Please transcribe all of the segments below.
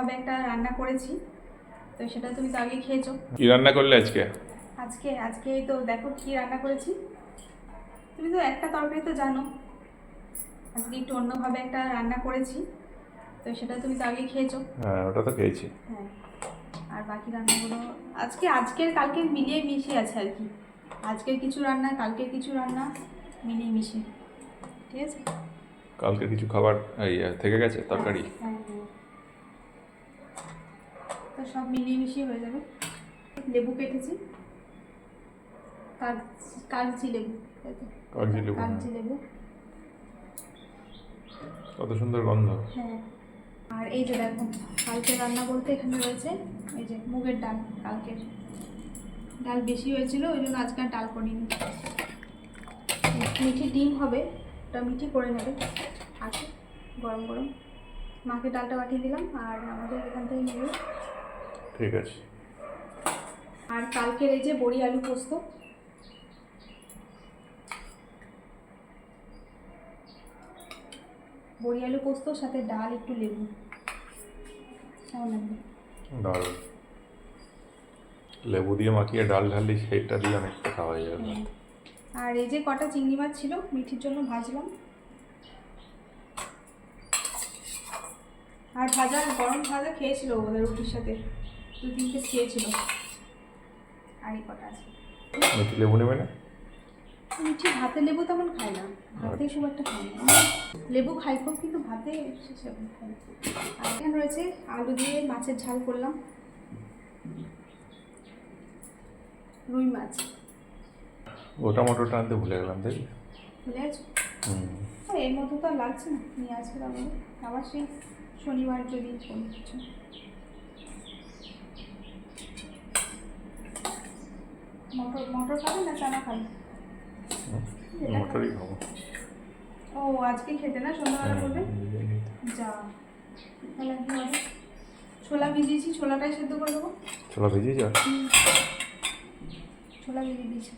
অন্যভাবে একটা রান্না করেছি। তো সেটা তুমি তো আগে খেয়েছো। কি রান্না করলে আজকে? আজকে আজকে তো দেখো কি রান্না করেছি। তুমি তো একটা তরকারি তো জানো। আজকে একটু অন্যভাবে একটা রান্না করেছি। তো সেটা তুমি তো আগে খেয়েছো। হ্যাঁ ওটা তো খেয়েছি। হ্যাঁ আর বাকি রান্নাগুলো আজকে আজকের কালকে মিলিয়ে মিশিয়ে আছে আর কি। আজকের কিছু রান্না কালকের কিছু রান্না মিলিয়ে মিশিয়ে। ঠিক আছে? কালকে কিছু খাবার থেকে গেছে তরকারি? হ্যাঁ হ্যাঁ। সব মিলিয়ে মিশিয়ে হয়ে যাবে। লেবু কেটেছি। কাগজি লেবু কাগজি লেবু, হ্যাঁ। কাগজি লেবু। কত সুন্দর গন্ধ। হ্যাঁ। আর এই যে দেখো কালকে রান্না বলতে এখানে রয়েছে এই যে মুগের ডাল কালকের। ডাল বেশি হয়েছিল ওই জন্য আজকে ডাল করিনি। মিঠি ডিম হবে ওটা মিঠি করে নেবে। আছে গরম গরম। মাকে ডালটা পাঠিয়ে দিলাম আর আমাদের এখান থেকে নেবে। ঠিক আছে। আর কালকের এই যে বড়ি আলু পোস্ত। বড়ি আলু পোস্ত সাথে ডাল একটু লেবু। কেমন লাগবে? দারুণ। লেবু দিয়ে মাখিয়ে ডাল ঢাললি সেটা দিয়ে অনেকটা খাওয়া যাবে হ্যাঁ। আর এই যে কটা চিংড়ি মাছ ছিল মিঠির জন্য ভাজলাম। আর ভাজা গরম ভাজা খেয়েছিল ওদের রুটির সাথে। দু তিনটে খেয়েছিল। আর এই কটা আছে। মিঠি লেবু নেবে না? মিঠি ভাতে লেবু তেমন খায় না। ভাতে খুব একটা খায় না। লেবু খাই খুব কিন্তু ভাতে সেরকম খাই আর এখানে রয়েছে আলু দিয়ে মাছের ঝাল করলাম। রুই মাছ। গোটা মটরটা আনতে ভুলে গেলাম তাই ভুলে গেছো? এর মতো তো আর লাগছে না। নিয়ে আসবে আবার সেই শনিবার যদি কোনো কিছু। মটর মটর খাবে না চানা খাবে মটরই খাব। ও আজকে খেতে না? সন্ধ্যাবেলা করবে হ্যাঁ, যা তাহলে কি হবে। ছোলা ভিজিয়েছি ছোলাটাই সেদ্ধ করে দেবো। ছোলা ভেজে যা। ছোলা ভিজিয়ে দিয়েছি।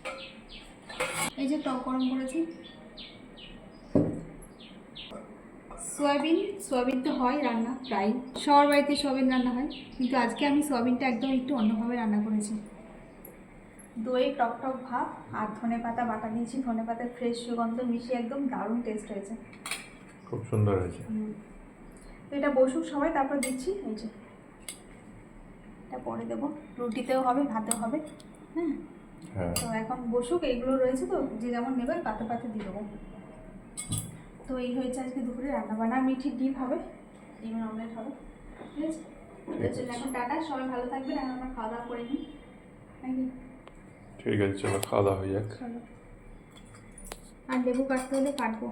এই যে টক গরম করেছি। সোয়াবিন সোয়াবিন তো হয় রান্না প্রায়। সবার বাড়িতে সোয়াবিন রান্না হয়। কিন্তু আজকে আমি সোয়াবিনটা একদম একটু অন্যভাবে রান্না করেছি। দই টক টক ভাব আর ধনে পাতা বাটা দিয়েছি ধনে পাতার ফ্রেশ সুগন্ধ মিশিয়ে একদম দারুণ টেস্ট হয়েছে। খুব সুন্দর হয়েছে। তো এটা বসুক সবাই তারপর দিচ্ছি। এই যে এটা পরে দেবো। রুটিতেও হবে ভাতেও হবে। হ্যাঁ? হ্যাঁ। তো এখন বসুক এইগুলো রয়েছে তো যে যেমন নেবে পাতে পাতে দিয়ে দেবো। তো এই হয়েছে আজকে দুপুরে রান্না বান্না। মিঠির ডিম হবে ডিমের অমলেট হবে। ঠিক আছে? ঠিক আছে। এখন টাটা সবাই ভালো থাকবেন। এখন আমরা খাওয়া দাওয়া করে নিই। নাকি ঠিক আছে চলো খাওয়া দাওয়া হয়ে যাক চলো আর লেবু কাটতে হলে কাটবো